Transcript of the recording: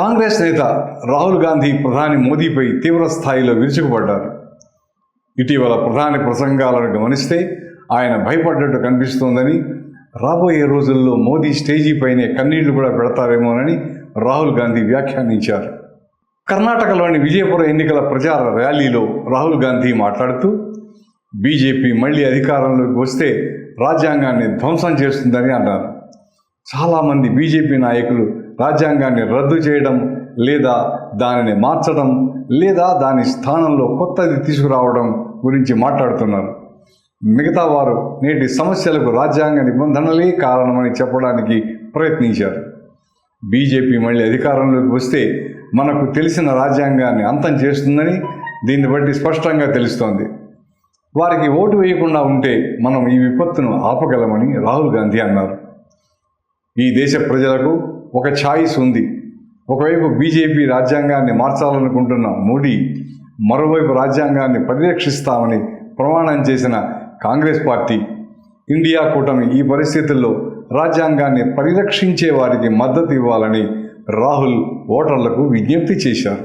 కాంగ్రెస్ నేత రాహుల్ గాంధీ ప్రధాని మోదీపై తీవ్ర స్థాయిలో విరుచుకుపడ్డారు. ఇటీవల ప్రధాని ప్రసంగాలను గమనిస్తే ఆయన భయపడ్డట్టు కనిపిస్తోందని రాబోయే రోజుల్లో మోదీ స్టేజీపైనే కన్నీళ్ళు కూడా పెడతారేమోనని రాహుల్ గాంధీ వ్యాఖ్యానించారు. కర్ణాటకలోని విజయపురం ఎన్నికల ప్రచార ర్యాలీలో రాహుల్ గాంధీ మాట్లాడుతూ బీజేపీ మళ్ళీ అధికారంలోకి వస్తే రాజ్యాంగాన్ని ధ్వంసం చేస్తుందని అన్నారు. చాలామంది బీజేపీ నాయకులు రాజ్యాంగాన్ని రద్దు చేయడం లేదా దానిని మార్చడం లేదా దాని స్థానంలో కొత్తది తీసుకురావడం గురించి మాట్లాడుతున్నారు. మిగతా వారు నేటి సమస్యలకు రాజ్యాంగ నిబంధనలే కారణమని చెప్పడానికి ప్రయత్నించారు. బీజేపీ మళ్ళీ అధికారంలోకి వస్తే మనకు తెలిసిన రాజ్యాంగాన్ని అంతం చేస్తుందని దీన్ని బట్టి స్పష్టంగా తెలుస్తోంది. వారికి ఓటు వేయకుండా ఉంటే మనం ఈ విపత్తును ఆపగలమని రాహుల్ గాంధీ అన్నారు. ఈ దేశ ప్రజలకు ఒక ఛాయిస్ ఉంది. ఒకవైపు బీజేపీ రాజ్యాంగాన్ని మార్చాలనుకుంటున్న మోడీ మరోవైపు రాజ్యాంగాన్ని పరిరక్షిస్తామని ప్రమాణం చేసిన కాంగ్రెస్ పార్టీ ఇండియా కూటమి ఈ పరిస్థితుల్లో రాజ్యాంగాన్ని పరిరక్షించే వారికి మద్దతు ఇవ్వాలని రాహుల్ ఓటర్లకు విజ్ఞప్తి చేశారు.